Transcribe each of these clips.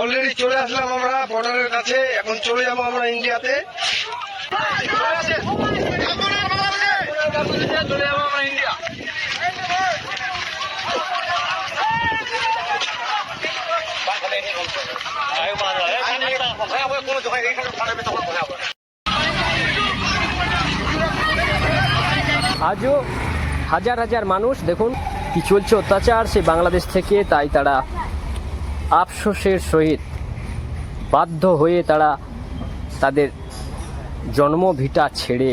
Already চলে আসলাম আমরা বর্ডারের কাছে। এখন চলে যাব আমরা ইন্ডিয়াতে আজও হাজার হাজার মানুষ, দেখুন কি চলছে অত্যাচার, সে বাংলাদেশ থেকে, তাই তারা আফসোসের সহিত বাধ্য হয়ে তারা তাদের জন্মভিটা ছেড়ে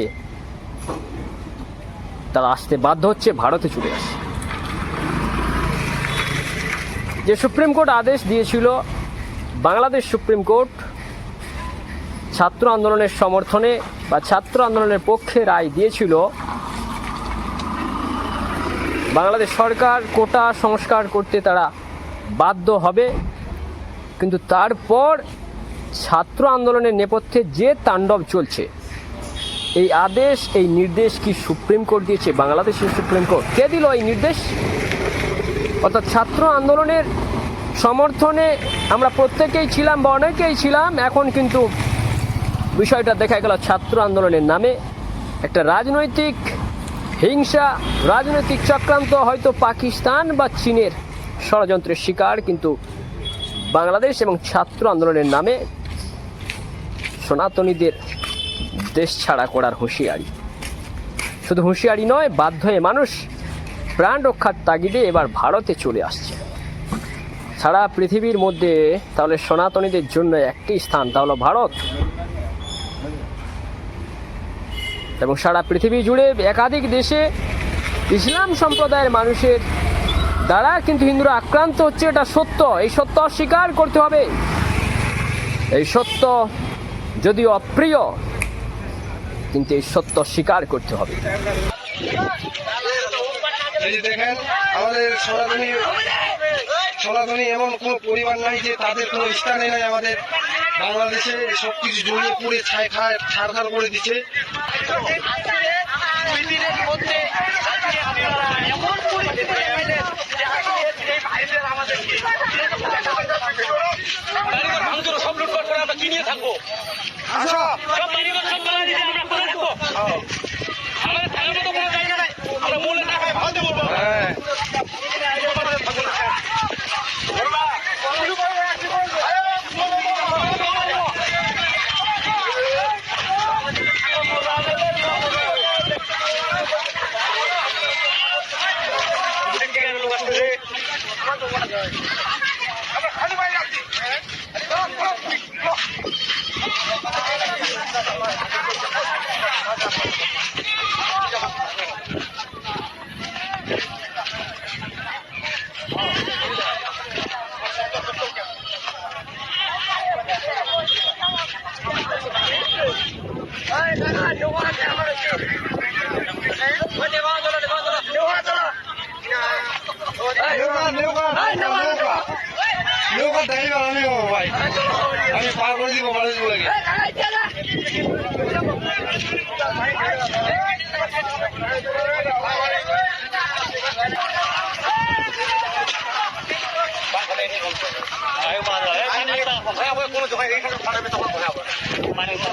তারা আসতে বাধ্য হচ্ছে, ভারতে চলে আসে যে সুপ্রিম কোর্ট আদেশ দিয়েছিল, বাংলাদেশ সুপ্রিম কোর্ট ছাত্র আন্দোলনের সমর্থনে বা ছাত্র আন্দোলনের পক্ষে রায় দিয়েছিল, বাংলাদেশ সরকার কোটা সংস্কার করতে তারা বাধ্য হবে। কিন্তু তারপর ছাত্র আন্দোলনের নেপথ্যে যে তাণ্ডব চলছে, এই আদেশ, এই নির্দেশ কি সুপ্রিম কোর্ট দিয়েছে? বাংলাদেশের সুপ্রিম কোর্ট। কে দিল এই নির্দেশ? অর্থাৎ ছাত্র আন্দোলনের সমর্থনে আমরা প্রত্যেকেই ছিলাম বা অনেকেই ছিলাম, এখন কিন্তু বিষয়টা দেখা গেল ছাত্র আন্দোলনের নামে। একটা রাজনৈতিক হিংসা, রাজনৈতিক চক্রান্ত হয়তো পাকিস্তান বা চীনের ষড়যন্ত্রের শিকার, কিন্তু বাংলাদেশ এবং ছাত্র আন্দোলনের নামে সনাতনীদের দেশ ছাড়া করার হুঁশিয়ারি। শুধু হুঁশিয়ারি নয়, বাধ্য হয়ে মানুষ প্রাণ রক্ষার তাগিদে এবার ভারতে চলে আসছে। সারা পৃথিবীর মধ্যে তাহলে সনাতনীদের জন্য একটি স্থান, তা হলো ভারত। এবং সারা পৃথিবী জুড়ে একাধিক দেশে ইসলাম সম্প্রদায়ের মানুষের দ্বারা কিন্তু হিন্দুরা আক্রান্ত হচ্ছে এটা সত্য এই সত্য অস্বীকার করতে হবে এই সত্য যদিও অপ্রিয় কিন্তু এই সত্য স্বীকার করতে হবে দেখেন আমাদের সনাতনী সনাতনী এমন কোনো পরিবার নাই যে তাদের কোনো স্থানে নাই আমাদের বাংলাদেশে সবকিছু জড়িয়ে পুড়ে ছাই খায় ছাড়খাড় করে দিচ্ছে ভাঙচুর সব লুটপাট করে আমরা কি নিয়ে থাকব। সব বাড়িঘর সব জ্বালিয়ে দিলে আমরা কোথায় থাকব। আমাদের থাকার মতো কোনো জায়গা নাই। আমরা মূলে টাকায় ভাঙতে বলব। হ্যাঁ নৌকা আমি পার করে দিব মানুষ বলে কোনো দোকান এখানে ফাটাবে তখন ভয়াবহ